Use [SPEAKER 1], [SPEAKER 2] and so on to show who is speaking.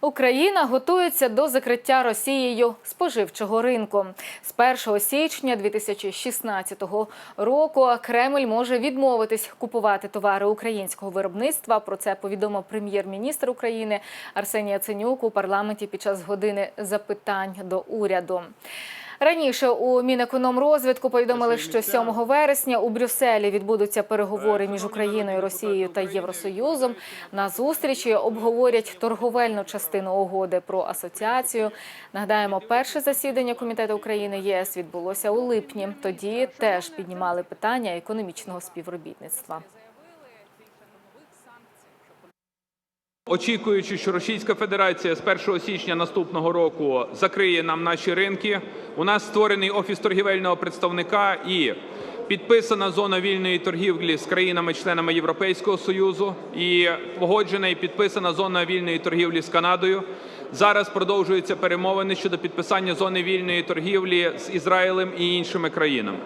[SPEAKER 1] Україна готується до закриття Росією споживчого ринку. З 1 січня 2016 року Кремль може відмовитись купувати товари українського виробництва. Про це повідомив прем'єр-міністр України Арсеній Яценюк у парламенті під час години запитань до уряду. Раніше у Мінекономрозвитку повідомили, що 7 вересня у Брюсселі відбудуться переговори між Україною, Росією та Євросоюзом. На зустрічі обговорять торговельну частину угоди про асоціацію. Нагадаємо, перше засідання комітету України ЄС відбулося у липні. Тоді теж піднімали питання економічного співробітництва.
[SPEAKER 2] Очікуючи, що Російська Федерація з 1 січня наступного року закриє нам наші ринки, у нас створений офіс торгівельного представника і підписана зона вільної торгівлі з країнами-членами Європейського союзу, і погоджена і підписана зона вільної торгівлі з Канадою. Зараз продовжуються перемовини щодо підписання зони вільної торгівлі з Ізраїлем і іншими країнами.